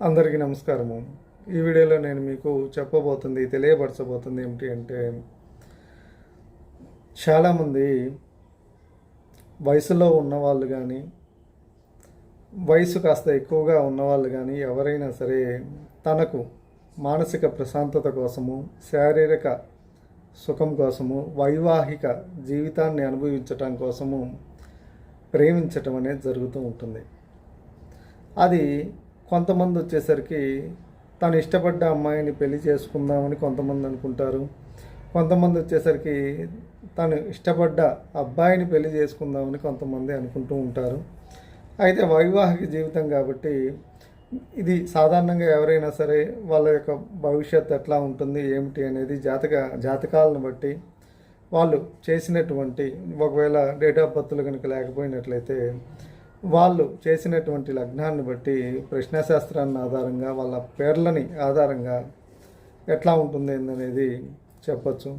అందరికీ నమస్కారము. ఈ వీడియోలో నేను మీకు చెప్పబోతుంది తెలియపరచబోతుంది ఏమిటి అంటే చాలామంది వయసులో ఉన్నవాళ్ళు కానీ వయసు కాస్త ఎక్కువగా ఉన్నవాళ్ళు కానీ ఎవరైనా సరే తనకు మానసిక ప్రశాంతత కోసము శారీరక సుఖం కోసము వైవాహిక జీవితాన్ని అనుభవించటం కోసము ప్రేమించటం అనేది జరుగుతూ ఉంటుంది. అది కొంతమంది వచ్చేసరికి తను ఇష్టపడ్డ అమ్మాయిని పెళ్ళి చేసుకుందామని కొంతమంది అనుకుంటారు. కొంతమంది వచ్చేసరికి తను ఇష్టపడ్డ అబ్బాయిని పెళ్ళి చేసుకుందామని కొంతమంది అనుకుంటూ ఉంటారు. అయితే వైవాహిక జీవితం కాబట్టి ఇది సాధారణంగా ఎవరైనా సరే వాళ్ళ యొక్క భవిష్యత్తు ఎట్లా ఉంటుంది ఏమిటి అనేది జాతక జాతకాలను బట్టి వాళ్ళు చేసినటువంటి ఒకవేళ డేట్ ఆఫ్ బర్త్లు కనుక లేకపోయినట్లయితే వాళ్ళు చేసినటువంటి లగ్నాన్ని బట్టి ప్రశ్నశాస్త్రాన్ని ఆధారంగా వాళ్ళ పేర్లని ఆధారంగా ఎట్లా ఉంటుంది అనేది చెప్పచ్చు.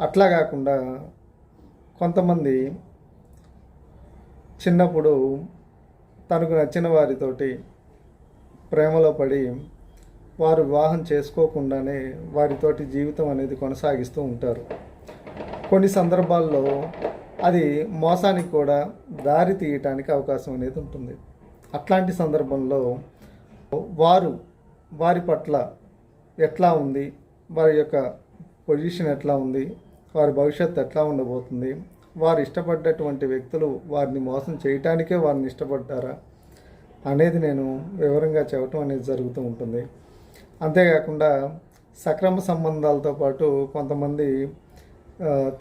అట్లా కాకుండా కొంతమంది చిన్నప్పుడు తనకు నచ్చిన వారితోటి ప్రేమలో పడి వారు వివాహం చేసుకోకుండానే వారితోటి జీవితం అనేది కొనసాగిస్తూ ఉంటారు. కొన్ని సందర్భాల్లో అది మోసానికి కూడా దారి తీయటానికి అవకాశం అనేది ఉంటుంది. అట్లాంటి సందర్భంలో వారు వారి పట్ల ఎట్లా ఉంది? వారి యొక్క పొజిషన్ ఎట్లా ఉంది? వారి భవిష్యత్తు ఎట్లా ఉండబోతుంది? వారు ఇష్టపడ్డటువంటి వ్యక్తులు వారిని మోసం చేయటానికే వారిని ఇష్టపడ్డారా? అనేది నేను వివరంగా చెప్పటం అనేది జరుగుతూ ఉంటుంది. అంతేకాకుండా సక్రమ సంబంధాలతో పాటు కొంతమంది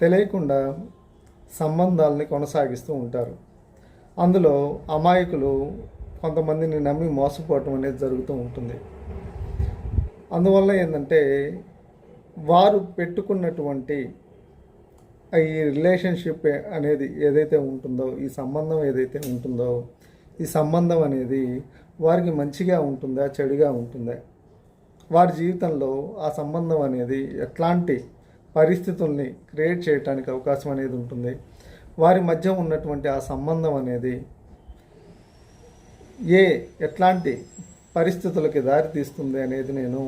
తెలియకుండా సంబంధాలని కొనసాగిస్తూ ఉంటారు. అందులో అమాయకులు కొంతమందిని నమ్మి మోసపోవటం అనేది జరుగుతూ ఉంటుంది. అందువల్ల ఏంటంటే వారు పెట్టుకున్నటువంటి ఈ రిలేషన్షిప్ అనేది ఏదైతే ఉంటుందో ఈ సంబంధం ఏదైతే ఉంటుందో ఈ సంబంధం అనేది వారికి మంచిగా ఉంటుందా చెడుగా ఉంటుందా? వారి జీవితంలో ఆ సంబంధం అనేది ఎట్లాంటి పరిస్థితుల్ని క్రియేట్ చేయడానికి అవకాశం అనేది ఉంటుంది. వారి మధ్య ఉన్నటువంటి ఆ సంబంధం అనేది ఏ ఎట్లాంటి పరిస్థితులకి దారి తీస్తుంది అనేది నేను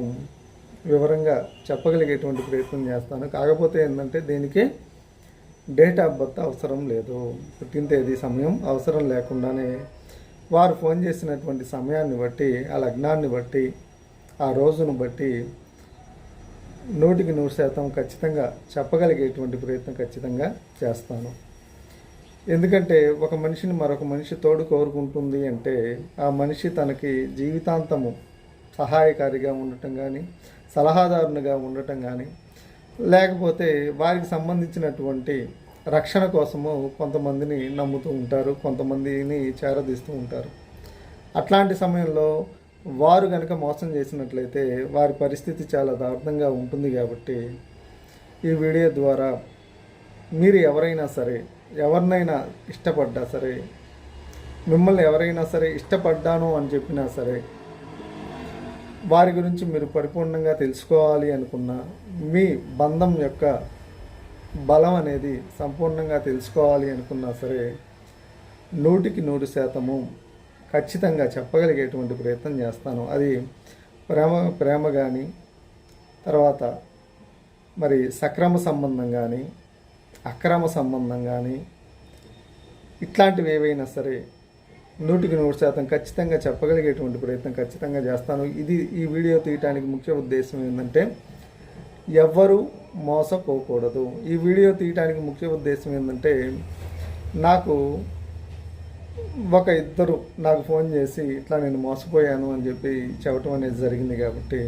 వివరంగా చెప్పగలిగేటువంటి ప్రయత్నం చేస్తాను. కాకపోతే ఏంటంటే దీనికి డేట్ ఆఫ్ బర్త్ అవసరం లేదు. పుట్టిన తేదీ సమయం అవసరం లేకుండానే వారు ఫోన్ చేసినటువంటి సమయాన్ని బట్టి ఆ లగ్నాన్ని బట్టి ఆ రోజును బట్టి నూటికి నూరు శాతం ఖచ్చితంగా చెప్పగలిగేటువంటి ప్రయత్నం ఖచ్చితంగా చేస్తాను. ఎందుకంటే ఒక మనిషిని మరొక మనిషి తోడు కోరుకుంటుంది అంటే ఆ మనిషి తనకి జీవితాంతము సహాయకారిగా ఉండటం కానీ సలహాదారునిగా ఉండటం కానీ లేకపోతే వారికి సంబంధించినటువంటి రక్షణ కోసము కొంతమందిని నమ్ముతూ ఉంటారు కొంతమందిని చేరదీస్తూ ఉంటారు. అట్లాంటి సమయంలో వారు కనుక మోసం చేసినట్లయితే వారి పరిస్థితి చాలా దారుణంగా ఉంటుంది కాబట్టి ఈ వీడియో ద్వారా మీరు ఎవరైనా సరే ఎవరినైనా ఇష్టపడ్డా సరే మిమ్మల్ని ఎవరైనా సరే ఇష్టపడ్డాను అని చెప్పినా సరే వారి గురించి మీరు పరిపూర్ణంగా తెలుసుకోవాలి అనుకున్న మీ బంధం యొక్క బలం అనేది సంపూర్ణంగా తెలుసుకోవాలి అనుకున్నా సరే నూటికి నూరు శాతము ఖచ్చితంగా చెప్పగలిగేటువంటి ప్రయత్నం చేస్తాను. అది ప్రేమ ప్రేమ కానీ తర్వాత మరి సక్రమ సంబంధం కానీ అక్రమ సంబంధం కానీ ఇట్లాంటివి ఏవైనా సరే నూటికి నూరు శాతం ఖచ్చితంగా చెప్పగలిగేటువంటి ప్రయత్నం ఖచ్చితంగా చేస్తాను. ఇది ఈ వీడియో తీయటానికి ముఖ్య ఉద్దేశం ఏంటంటే ఎవ్వరూ మోసపోకూడదు. ఈ వీడియో తీయటానికి ముఖ్య ఉద్దేశం ఏంటంటే నాకు ఒక ఇద్దరు నాకు ఫోన్ చేసి ఇట్లా నేను మోసపోయాను అని చెప్పి చెప్పటం అనేది జరిగింది కాబట్టి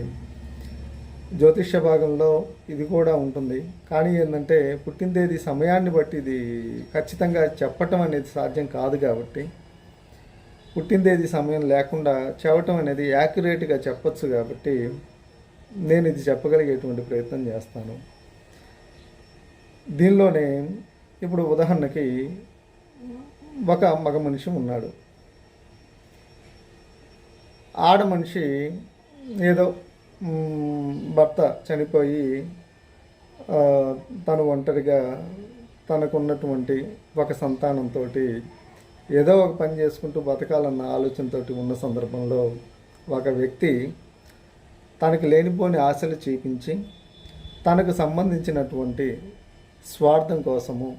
జ్యోతిష్య భాగంలో ఇది కూడా ఉంటుంది. కానీ ఏంటంటే పుట్టిన తేదీ సమయాన్ని బట్టి ఇది ఖచ్చితంగా చెప్పటం అనేది సాధ్యం కాదు కాబట్టి పుట్టిన తేదీ సమయం లేకుండా చెప్పటం అనేది యాక్యురేట్గా చెప్పచ్చు కాబట్టి నేను ఇది చెప్పగలిగేటువంటి ప్రయత్నం చేస్తాను. దీనిలోనే ఇప్పుడు ఉదాహరణకి ఒక మగ మనిషి ఉన్నాడు. ఆడ మనిషి ఏదో భర్త చనిపోయి తను ఒంటరిగా తనకున్నటువంటి ఒక సంతానంతో ఏదో ఒక పని చేసుకుంటూ బతకాలన్న ఆలోచనతోటి ఉన్న సందర్భంలో ఒక వ్యక్తి తనకు లేనిపోని ఆశలు చూపించి తనకు సంబంధించినటువంటి స్వార్థం కోసము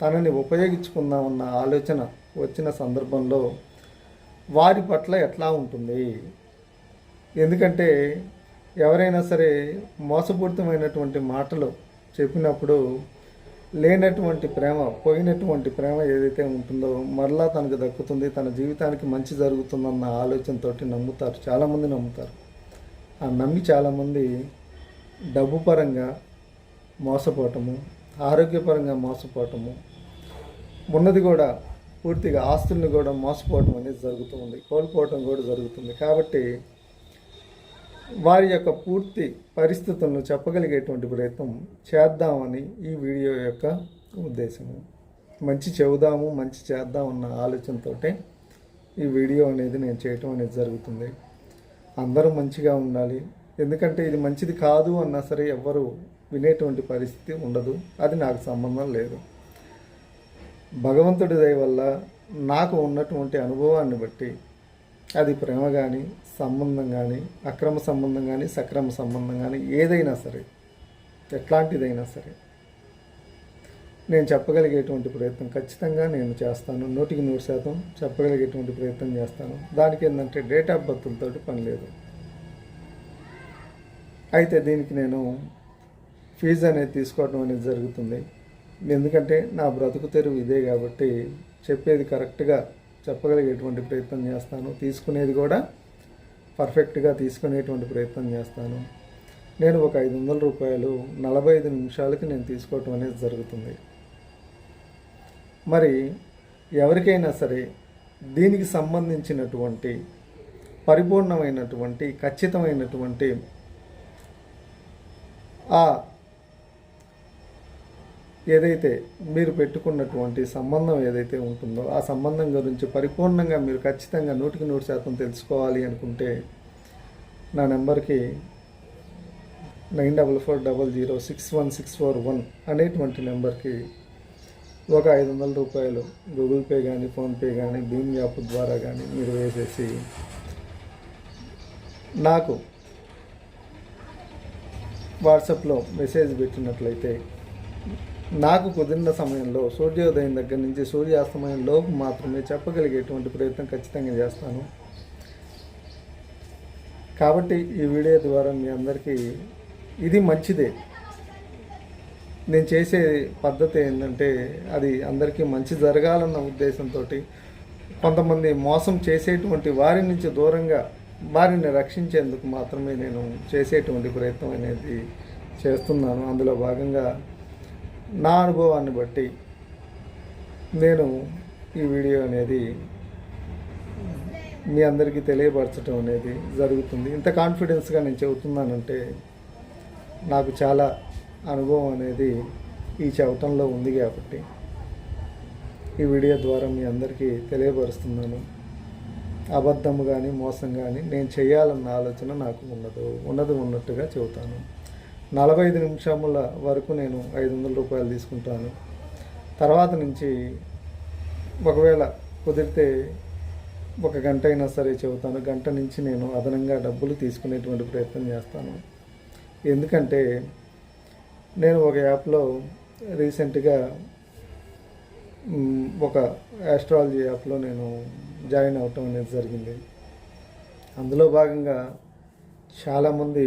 తనని ఉపయోగించుకుందామన్న ఆలోచన వచ్చిన సందర్భంలో వారి పట్ల ఎట్లా ఉంటుంది? ఎందుకంటే ఎవరైనా సరే మోసపూరితమైనటువంటి మాటలు చెప్పినప్పుడు లేనటువంటి ప్రేమ పోయినటువంటి ప్రేమ ఏదైతే ఉంటుందో మరలా తనకు దక్కుతుంది తన జీవితానికి మంచి జరుగుతుందన్న ఆలోచనతో నమ్ముతారు. చాలామంది నమ్ముతారు. ఆ నమ్మి చాలామంది డబ్బు పరంగా మోసపోవటము ఆరోగ్యపరంగా మోసపోవటము. ఉన్నది కూడా పూర్తిగా ఆస్తుల్ని కూడా మోసపోవటం అనేది జరుగుతుంది. కోల్పోవటం కూడా జరుగుతుంది. కాబట్టి వారి యొక్క పూర్తి పరిస్థితులను చెప్పగలిగేటువంటి ప్రయత్నం చేద్దామని ఈ వీడియో యొక్క ఉద్దేశము. మంచి చెబుదాము మంచి చేద్దాం అన్న ఆలోచనతో ఈ వీడియో అనేది నేను చేయటం అనేది జరుగుతుంది. అందరూ మంచిగా ఉండాలి. ఎందుకంటే ఇది మంచిది కాదు అన్నా సరే ఎవ్వరు వినేటువంటి పరిస్థితి ఉండదు. అది నాకు సంబంధం లేదు. భగవంతుడి దయ వల్ల నాకు ఉన్నటువంటి అనుభవాన్ని బట్టి అది ప్రేమ కానీ సంబంధం కానీ అక్రమ సంబంధం కానీ సక్రమ సంబంధం కానీ ఏదైనా సరే ఎట్లాంటిదైనా సరే నేను చెప్పగలిగేటువంటి ప్రయత్నం ఖచ్చితంగా నేను చేస్తాను. నూటికి నూరు శాతం చెప్పగలిగేటువంటి ప్రయత్నం చేస్తాను. దానికి ఏంటంటే డేట్ ఆఫ్ బర్త్లతో పని లేదు. అయితే దీనికి నేను ఫీజు అనేది తీసుకోవడం అనేది జరుగుతుంది. ఎందుకంటే నా బ్రతుకు తెరువు ఇదే కాబట్టి చెప్పేది కరెక్ట్గా చెప్పగలిగేటువంటి ప్రయత్నం చేస్తాను. తీసుకునేది కూడా పర్ఫెక్ట్గా తీసుకునేటువంటి ప్రయత్నం చేస్తాను. నేను ఒక ఐదు వందల రూపాయలు నలభై ఐదు నిమిషాలకి నేను తీసుకోవటం అనేది జరుగుతుంది. మరి ఎవరికైనా సరే దీనికి సంబంధించినటువంటి పరిపూర్ణమైనటువంటి ఖచ్చితమైనటువంటి ఆ ఏదైతే మీరు పెట్టుకున్నటువంటి సంబంధం ఏదైతే ఉంటుందో ఆ సంబంధం గురించి పరిపూర్ణంగా మీరు ఖచ్చితంగా నూటికి నూరు శాతం తెలుసుకోవాలి అనుకుంటే నా నెంబర్కి nine double four double zero six one six four one అనేటువంటి నెంబర్కి ఒక ఐదు వందల రూపాయలు గూగుల్ పే కానీ ఫోన్పే కానీ భీమ్ యాప్ ద్వారా కానీ మీరు వేసేసి నాకు వాట్సాప్లో మెసేజ్ పెట్టినట్లయితే నాకు కుదిరిన సమయంలో సూర్యోదయం దగ్గర నుంచి సూర్యాస్తమయం లోపు మాత్రమే చెప్పగలిగేటువంటి ప్రయత్నం ఖచ్చితంగా చేస్తాను. కాబట్టి ఈ వీడియో ద్వారా మీ అందరికీ ఇది మంచిదే. నేను చేసే పద్ధతి ఏంటంటే అది అందరికీ మంచి జరగాలన్న ఉద్దేశంతో కొంతమంది మోసం చేసేటువంటి వారి నుంచి దూరంగా వారిని రక్షించేందుకు మాత్రమే నేను చేసేటువంటి ప్రయత్నం అనేది చేస్తున్నాను. అందులో భాగంగా నా అనుభవాన్ని బట్టి నేను ఈ వీడియో అనేది మీ అందరికీ తెలియపరచడం అనేది జరుగుతుంది. ఇంత కాన్ఫిడెన్స్గా నేను చెబుతున్నానంటే నాకు చాలా అనుభవం అనేది ఈ చవటంలో ఉంది కాబట్టి ఈ వీడియో ద్వారా మీ అందరికీ తెలియపరుస్తున్నాను. అబద్ధం కానీ మోసం కానీ నేను చేయాలన్న ఆలోచన నాకు ఉండదు ఉన్నది ఉన్నట్టుగా చెబుతాను. నలభై ఐదు నిమిషముల వరకు నేను ఐదు వందల రూపాయలు తీసుకుంటాను. తర్వాత నుంచి ఒకవేళ కుదిరితే ఒక గంట అయినా సరే చెబుతాను. గంట నుంచి నేను అదనంగా డబ్బులు తీసుకునేటువంటి ప్రయత్నం చేస్తాను. ఎందుకంటే నేను ఒక యాప్లో రీసెంట్గా ఒక యాస్ట్రాలజీ యాప్లో నేను జాయిన్ అవటం అనేది జరిగింది. అందులో భాగంగా చాలామంది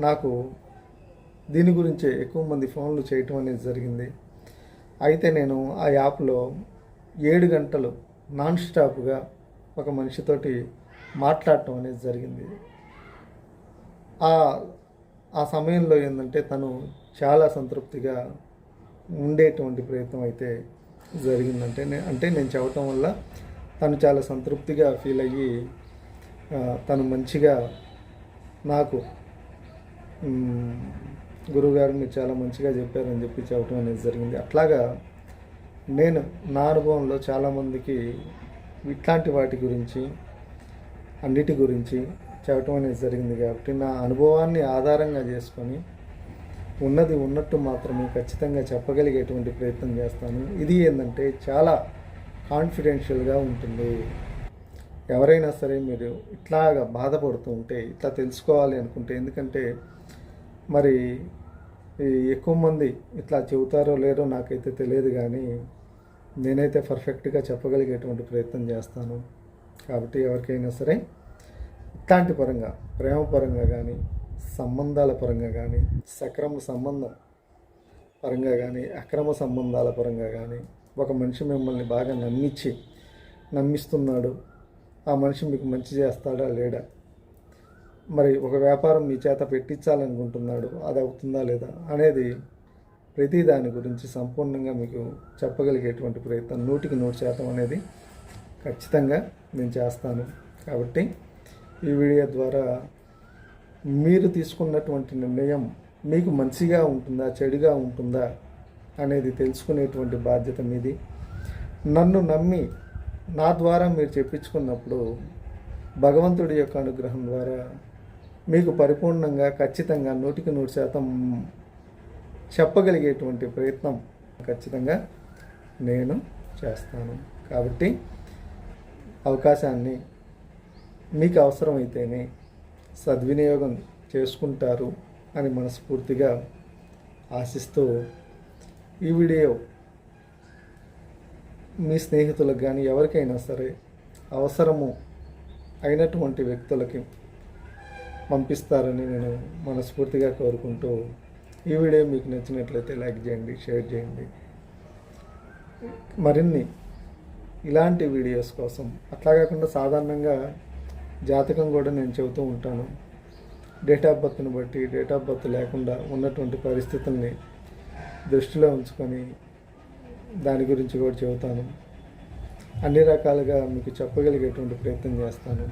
నాకు దీని గురించే ఎక్కువ మంది ఫోన్లు చేయటం అనేది జరిగింది. అయితే నేను ఆ యాప్లో ఏడు గంటలు నాన్ స్టాప్గా ఒక మనిషితోటి మాట్లాడటం అనేది జరిగింది. ఆ ఆ సమయంలో ఏంటంటే తను చాలా సంతృప్తిగా ఉండేటువంటి ప్రయత్నం అయితే జరిగిందంటే నే- అంటే నేను చెప్పటం వల్ల తను చాలా సంతృప్తిగా ఫీల్ అయ్యి తను మంచిగా నాకు గురువుగారు మీరు చాలా మంచిగా చెప్పారని చెప్పి చెప్పడం అనేది జరిగింది. అట్లాగా నేను నా అనుభవంలో చాలామందికి ఇట్లాంటి వాటి గురించి అన్నిటి గురించి చెప్పటం అనేది జరిగింది కాబట్టి నా అనుభవాన్ని ఆధారంగా చేసుకొని ఉన్నది ఉన్నట్టు మాత్రమే ఖచ్చితంగా చెప్పగలిగేటువంటి ప్రయత్నం చేస్తాను. ఇది ఏంటంటే చాలా కాన్ఫిడెన్షియల్గా ఉంటుంది. ఎవరైనా సరే మీరు ఇట్లాగా బాధపడుతూ ఉంటే ఇట్లా తెలుసుకోవాలి అనుకుంటే ఎందుకంటే మరి ఈ ఎక్కువ మంది ఇట్లా చెబుతారో లేదో నాకైతే తెలియదు కానీ నేనైతే పర్ఫెక్ట్గా చెప్పగలిగేటువంటి ప్రయత్నం చేస్తాను. కాబట్టి ఎవరికైనా సరే ఇట్లాంటి పరంగా ప్రేమ పరంగా కానీ సంబంధాల పరంగా కానీ సక్రమ సంబంధం పరంగా కానీ అక్రమ సంబంధాల పరంగా కానీ ఒక మనిషి మిమ్మల్ని బాగా నమ్మించి నమ్మిస్తున్నాడు. ఆ మనిషి మీకు మంచి చేస్తాడా లేడా? మరి ఒక వ్యాపారం మీ చేత పెట్టించాలనుకుంటున్నాడు అది అవుతుందా లేదా అనేది ప్రతి దాని గురించి సంపూర్ణంగా మీకు చెప్పగలిగేటువంటి ప్రయత్నం నూటికి నూరు శాతం అనేది ఖచ్చితంగా నేను చేస్తాను. కాబట్టి ఈ వీడియో ద్వారా మీరు తీసుకున్నటువంటి నిర్ణయం మీకు మంచిగా ఉంటుందా చెడుగా ఉంటుందా అనేది తెలుసుకునేటువంటి బాధ్యత మీది. నన్ను నమ్మి నా ద్వారా మీరు చెప్పించుకున్నప్పుడు భగవంతుడి యొక్క అనుగ్రహం ద్వారా మీకు పరిపూర్ణంగా ఖచ్చితంగా నూటికి నూరు శాతం చెప్పగలిగేటువంటి ప్రయత్నం ఖచ్చితంగా నేను చేస్తాను. కాబట్టి అవకాశాన్ని మీకు అవసరమైతేనే సద్వినియోగం చేసుకుంటారు అని మనస్ఫూర్తిగా ఆశిస్తూ ఈ వీడియో మీ స్నేహితులకు కానీ ఎవరికైనా సరే అవసరము అయినటువంటి వ్యక్తులకి పంపిస్తారని నేను మనస్ఫూర్తిగా కోరుకుంటూ ఈ వీడియో మీకు నచ్చినట్లయితే లైక్ చేయండి షేర్ చేయండి. మరిన్ని ఇలాంటి వీడియోస్ కోసం అట్లా కాకుండా సాధారణంగా జాతకం కూడా నేను చెబుతూ ఉంటాను. డేట్ ఆఫ్ బర్త్ని బట్టి డేట్ ఆఫ్ బర్త్ లేకుండా ఉన్నటువంటి పరిస్థితుల్ని దృష్టిలో ఉంచుకొని దాని గురించి కూడా చెబుతాను. అన్ని రకాలుగా మీకు చెప్పగలిగేటువంటి ప్రయత్నం చేస్తాను.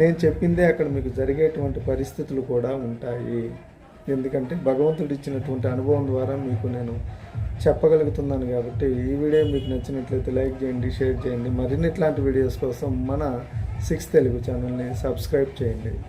నేను చెప్పిందే అక్కడ మీకు జరిగేటువంటి పరిస్థితులు కూడా ఉంటాయి. ఎందుకంటే భగవంతుడు ఇచ్చినటువంటి అనుభవం ద్వారా మీకు నేను చెప్పగలుగుతున్నాను కాబట్టి ఈ వీడియో మీకు నచ్చినట్లయితే లైక్ చేయండి షేర్ చేయండి. మరిన్ని ఇట్లాంటి వీడియోస్ కోసం మన సిక్స్ తెలుగు ఛానల్ని సబ్స్క్రైబ్ చేయండి.